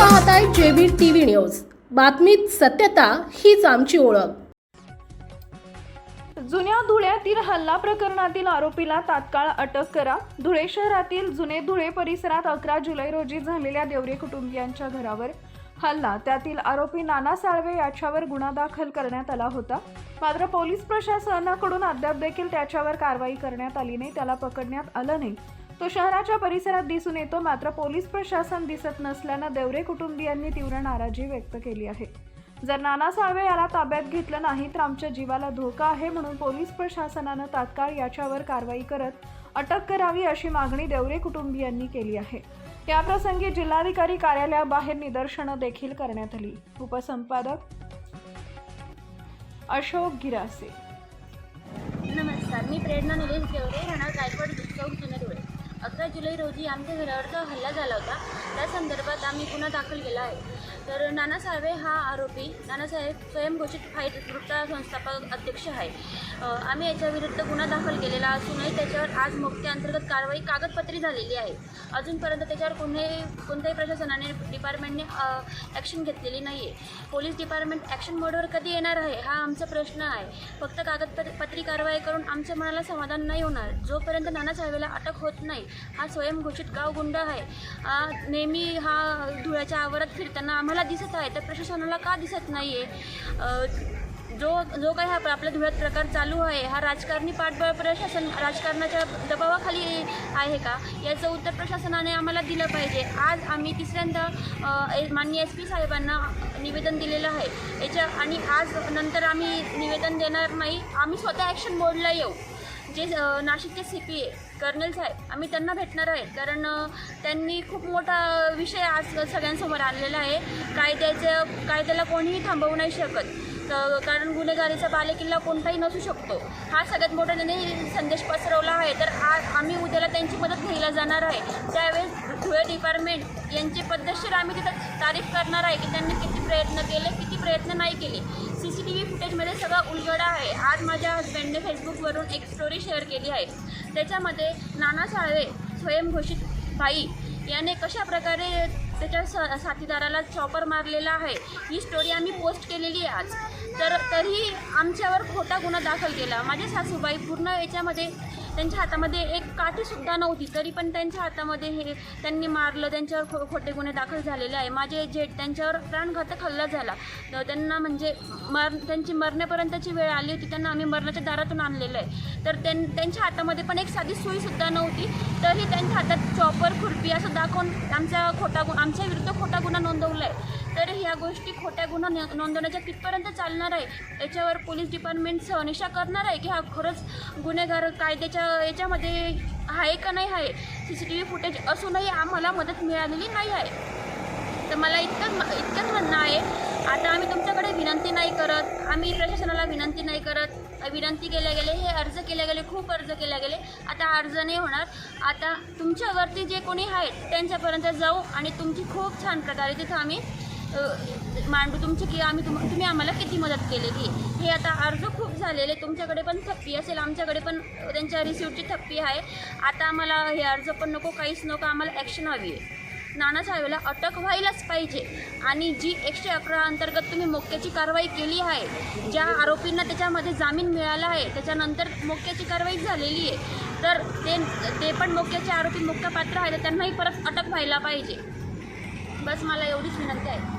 पाहत आहे JB TV news. बातमीत सत्यता हीच आमची ओळख. जुन्या धुळ्यातील हल्ला प्रकरणातील आरोपीला तात्काळ अटक करा. धुळे शहरातील जुने धुळे परिसरात अकरा जुलै रोजी झालेल्या देवरे कुटुंबियांच्या घरावर हल्ला. त्यातील आरोपी नाना साळवे याच्यावर गुन्हा दाखल करण्यात आला होता. मात्र पोलीस प्रशासनाकडून अद्याप देखील त्याच्यावर कारवाई करण्यात आली नाही. त्याला पकडण्यात आलं नाही. तो शहराच्या परिसरात दिसून येतो मात्र पोलीस प्रशासन दिसत नसल्यानं देवरे कुटुंबियांनी तीव्र नाराजी व्यक्त केली आहे. जर नाना साळवे याला ताब्यात घेतलं नाही तर आमच्या जीवाला धोका आहे म्हणून पोलीस प्रशासनानं तात्काळ याच्यावर कारवाई करत अटक करावी अशी मागणी देवरे कुटुंबियांनी केली आहे. याप्रसंगी जिल्हाधिकारी कार्यालयाबाहेर निदर्शनं देखील करण्यात आली. उपसंपादक अशोक गिरासे. नमस्कार मी प्रेरणा निलेश देवरे राहणार गायकवाड चौक जुने अकरा जुलै रोजी आमच्या घरावरचा हल्ला झाला होता. त्या संदर्भात आम्ही गुन्हा दाखल केला आहे. तर नाना साळवे हा आरोपी. नानासाहेब स्वयंघोषित फाईट ग्रुपचा संस्थापक अध्यक्ष आहे. आम्ही याच्याविरुद्ध गुन्हा दाखल केलेला असूनही त्याच्यावर आज मुक्ती अंतर्गत कारवाई कागदपत्री झालेली आहे. अजूनपर्यंत त्याच्यावर कोणीही कोणत्याही प्रशासनाने डिपार्टमेंटने ॲक्शन घेतलेली नाही आहे पोलीस डिपार्टमेंट ॲक्शन मोडवर कधी येणार आहे हा आमचा प्रश्न आहे. फक्त कागदपत्री कारवाई करून आमच्या मनाला समाधान नाही होणार. जोपर्यंत नानासाहेबला अटक होत नाही हा स्वयंघोषित गाव गुंड आहे. नेहमी हा धुळ्याच्या आवारात फिरताना आम्हाला आम्हाला दिसत आहे तर प्रशासनाला का दिसत नाही आहे जो जो काही हा आपल्या धुळ्यात प्रकार चालू आहे हा राजकारणी पाठबळ प्रशासन राजकारणाच्या दबावाखाली आहे का? याचं उत्तर प्रशासनाने आम्हाला दिलं पाहिजे. आज आम्ही तिसऱ्यांदा ए- माननीय एस पी साहेबांना निवेदन दिलेलं आहे. याच्या आणि आज नंतर आम्ही निवेदन देणार नाही. आम्ही स्वतः ॲक्शन बोर्डला येऊ. जे नाशिकचे सी पी ए कर्नल साहेब आम्ही त्यांना भेटणार आहे. कारण त्यांनी खूप मोठा विषय आज सगळ्यांसमोर आणलेला आहे. कायद्याचं कायद्याला कोणीही थांबवू नाही शकत. तर कारण गुन्हेगारीचा बालेकिल्ला कोणताही नसू शकतो. हा सगळ्यात मोठा त्यांनी संदेश पसरवला आहे. तर आज आम्ही उद्याला त्यांची मदत घ्यायला जाणार आहे. त्यावेळेस धुळे डिपार्टमेंट यांचे पद्धतशीर आम्ही तिथं तारीफ करणार आहे की त्यांनी किती प्रयत्न केले किती प्रयत्न नाही केले. सी सी टी व्ही फुटेजमध्ये सगळा उलगडा आहे. आज माझ्या हस्बंडने फेसबुकवरून एक स्टोरी शेअर केली आहे. त्याच्यामध्ये नाना साळवे स्वयंघोषित बाई याने कशा प्रकारे त्याच्या स साथीदाराला चॉपर मारलेला आहे ही स्टोरी आम्ही पोस्ट केलेली आहे आज. तर तरीही आमच्यावर खोटा गुन्हा दाखल केला. माझे सासूबाई पूर्ण याच्यामध्ये त्यांच्या हातामध्ये एक काठीसुद्धा नव्हती. तरी पण त्यांच्या हातामध्ये हे त्यांनी मारलं. त्यांच्यावर खो खोटे गुन्हे दाखल झालेले आहे. माझे जेठ त्यांच्यावर प्राणघातक हल्ला झाला. तर त्यांना म्हणजे मर त्यांची मरण्यापर्यंतची वेळ आली होती. त्यांना आम्ही मरणाच्या दारातून आणलेलं आहे. तर त्यां त्यांच्या हातामध्ये पण एक साधी सुईसुद्धा नव्हती. तरी त्यांच्या हातात चॉपर खुरपी असं दाखवून आमचा खोटा गु आमच्या विरुद्ध खोटा गुन्हा नोंदवला आहे. तर ह्या गोष्टी खोट्या गुन्हा नोंदवण्याच्या कितपर्यंत चालणार आहे. याच्यावर पोलीस डिपार्टमेंट सहनिशा करणार आहे की हा खरंच गुन्हेगार कायद्याच्या याच्यामध्ये आहे का नाही आहे? C C T V footage असूनही आम्हाला मदत मिळालेली नाही आहे. तर मला इतकंच इतकंच म्हणणं आहे. आता आम्ही तुमच्याकडे विनंती नाही करत. आम्ही प्रशासनाला विनंती नाही करत. विनंती केल्या गेले हे अर्ज केले गेले खूप अर्ज केले गेले. आता अर्ज नाही होणार. आता तुमच्यावरती जे कोणी आहेत त्यांच्यापर्यंत जाऊ आणि तुमची खूप छान प्रकारे तिथं आम्ही मांडू तुमची की आम्ही तुम तुम्ही आम्हाला किती मदत केलेली हे? आता अर्ज खूप झालेले तुमच्याकडे पण थप्पी असेल आमच्याकडे पण त्यांच्या रिसिव्हची थप्पी आहे. आता आम्हाला हे अर्ज पण नको काहीच नको आम्हाला ॲक्शन हवी आहे. नाना साहेबाला अटक व्हायलाच पाहिजे. आणि जी एकशे अकरा अंतर्गत तुम्ही मोक्याची कारवाई केली आहे ज्या आरोपींना त्याच्यामध्ये जामीन मिळाला आहे त्याच्यानंतर मोक्याची कारवाई झालेली आहे तर ते ते पण मोक्याचे आरोपी मुख्य पात्र आहे तर त्यांनाही परत अटक व्हायला पाहिजे. बस मला एवढीच विनंती आहे.